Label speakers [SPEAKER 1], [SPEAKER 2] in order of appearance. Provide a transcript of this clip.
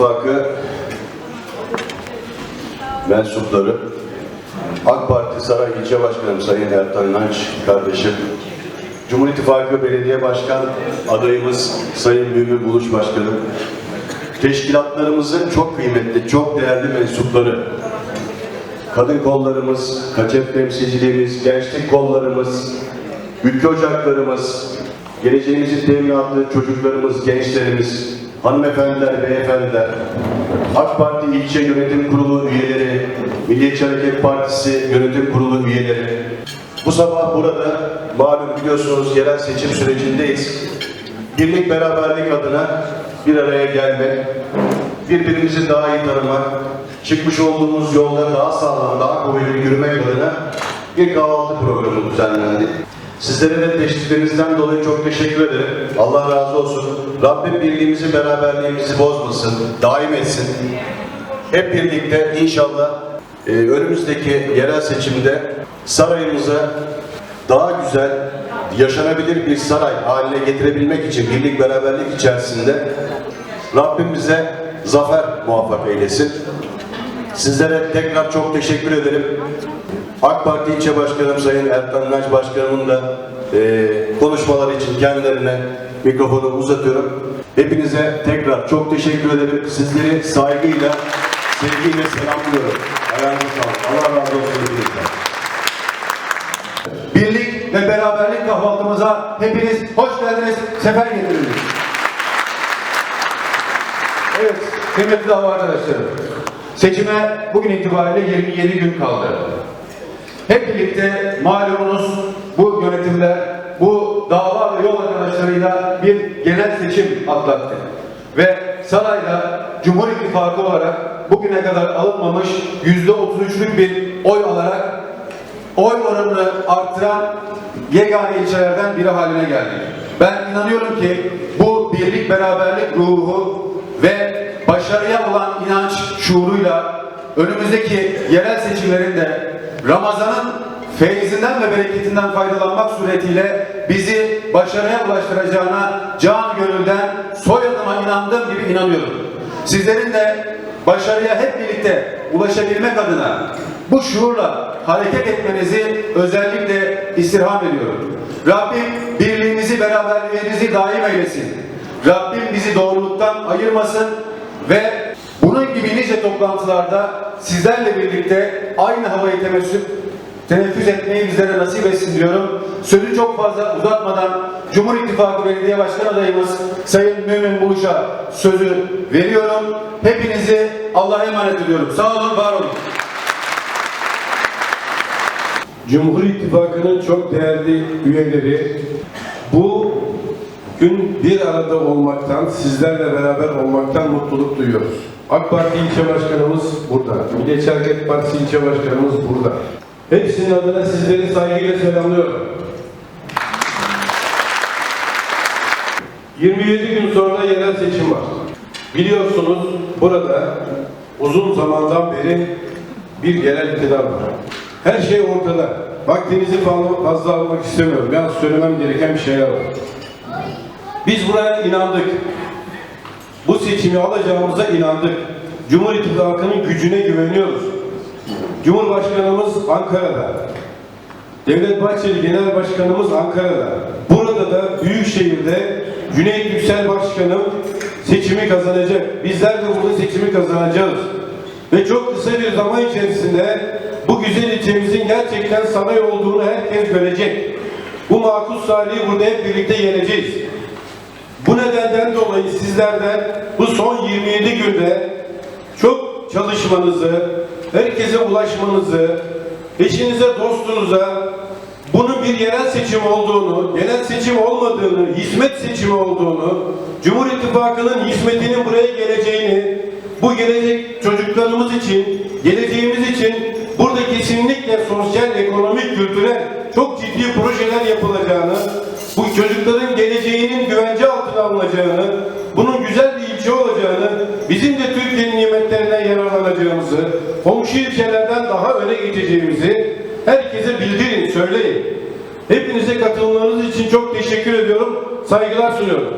[SPEAKER 1] İttifakı mensupları, AK Parti Saray İlçe Başkanım Sayın Ertan İnanç kardeşim, Cumhur İttifakı Belediye Başkan adayımız Sayın Mümin Buluş Başkanım, teşkilatlarımızın çok kıymetli, çok değerli mensupları, kadın kollarımız, kaçep temsilcilerimiz, gençlik kollarımız, ülke ocaklarımız, geleceğimizin teminatı çocuklarımız, gençlerimiz, hanımefendiler, beyefendiler, AK Parti İlçe Yönetim Kurulu üyeleri, Milliyetçi Hareket Partisi Yönetim Kurulu üyeleri, bu sabah burada malum biliyorsunuz yerel seçim sürecindeyiz. Birlik beraberlik adına bir araya gelmek, birbirimizi daha iyi tanımak, çıkmış olduğumuz yolda daha sağlam, daha kuvvetli yürümek adına bir kahvaltı programı düzenlendi. Sizlere de teşviklerinizden dolayı çok teşekkür ederim. Allah razı olsun. Rabbim birliğimizi, beraberliğimizi bozmasın, daim etsin. Hep birlikte inşallah e, önümüzdeki yerel seçimde sarayımıza daha güzel, yaşanabilir bir saray haline getirebilmek için birlik beraberlik içerisinde Rabbim bize zafer muvaffak eylesin. Sizlere tekrar çok teşekkür ederim. AK Parti İlçe Başkanım Sayın Ertan İnanç Başkanımın da e, konuşmaları için kendilerine mikrofonu uzatıyorum. Hepinize tekrar çok teşekkür ederim. Sizleri saygıyla, sevgiyle selamlıyorum. Ayağınıza sağlık. Allah razı olsun.
[SPEAKER 2] Birlik ve beraberlik kahvaltımıza hepiniz hoş geldiniz, sefer getirdiniz. Evet, kıymetli dava arkadaşlarım. Seçime bugün itibariyle 27 gün kaldı. Hep birlikte malumunuz bu yönetimler, bu dava ve yol arkadaşlarıyla bir genel seçim atlattı. Ve sarayda Cumhur İttifakı olarak bugüne kadar alınmamış %33'lük bir oy alarak oy oranını arttıran yegane ilçelerden biri haline geldik. Ben inanıyorum ki bu birlik beraberlik ruhu ve şuuruyla önümüzdeki yerel seçimlerinde Ramazan'ın feyzinden ve bereketinden faydalanmak suretiyle bizi başarıya ulaştıracağına can gönülden soyadıma inandığım gibi inanıyorum. Sizlerin de başarıya hep birlikte ulaşabilmek adına bu şuurla hareket etmenizi özellikle istirham ediyorum. Rabbim birliğimizi, beraberliğimizi daim eylesin. Rabbim bizi doğruluktan ayırmasın ve bunun gibi nice toplantılarda sizlerle birlikte aynı havayı temessüp teneffüs etmeyi bizlere nasip etsin diyorum. Sözü çok fazla uzatmadan Cumhur İttifakı Belediye Başkan adayımız Sayın Mümin Buluş'a sözü veriyorum. Hepinizi Allah'a emanet ediyorum. Sağ olun, var olun.
[SPEAKER 3] Cumhur İttifakı'nın çok değerli üyeleri bu gün bir arada olmaktan, sizlerle beraber olmaktan mutluluk duyuyoruz. AK Parti ilçe başkanımız burada. Milliyetçi Hareket Partisi ilçe başkanımız burada. Hepsinin adına sizleri saygıyla selamlıyorum. 27 gün sonra yerel seçim var. Biliyorsunuz burada uzun zamandan beri bir genel iktidar var. Her şey ortada. Vaktinizi fazla, almak istemiyorum. Yalnız söylemem gereken bir şeyler var. Biz buraya inandık. Bu seçimi alacağımıza inandık. Cumhur İttifakı'nın gücüne güveniyoruz. Cumhurbaşkanımız Ankara'da. Devlet Bahçeli Genel Başkanımız Ankara'da. Burada da Büyükşehir'de Cüneyt Yüksel Başkanım seçimi kazanacak. Bizler de burada seçimi kazanacağız. Ve çok kısa bir zaman içerisinde bu güzel ilçemizin gerçekten saray olduğunu herkes görecek. Bu makus tarihi burada hep birlikte yeneceğiz. Bu nedenden dolayı sizlerden bu son 27 günde çok çalışmanızı, herkese ulaşmanızı, eşinize, dostunuza bunun bir yerel seçim olduğunu, genel seçim olmadığını, hizmet seçimi olduğunu, Cumhur İttifakı'nın hizmetinin buraya geleceğini, bu gelecek çocuklarımız için, geleceğimiz için burada kesinlikle sosyal, ekonomik, kültürel çok ciddi projeler yapılacağını, bu çocukların geleceğinin güvence altına alınacağını, bunun güzel bir ilçe olacağını, bizim de Türkiye'nin nimetlerinden yararlanacağımızı, komşu ilçelerden daha öne geçeceğimizi herkese bildirin, söyleyin. Hepinize katılımlarınız için çok teşekkür ediyorum. Saygılar sunuyorum.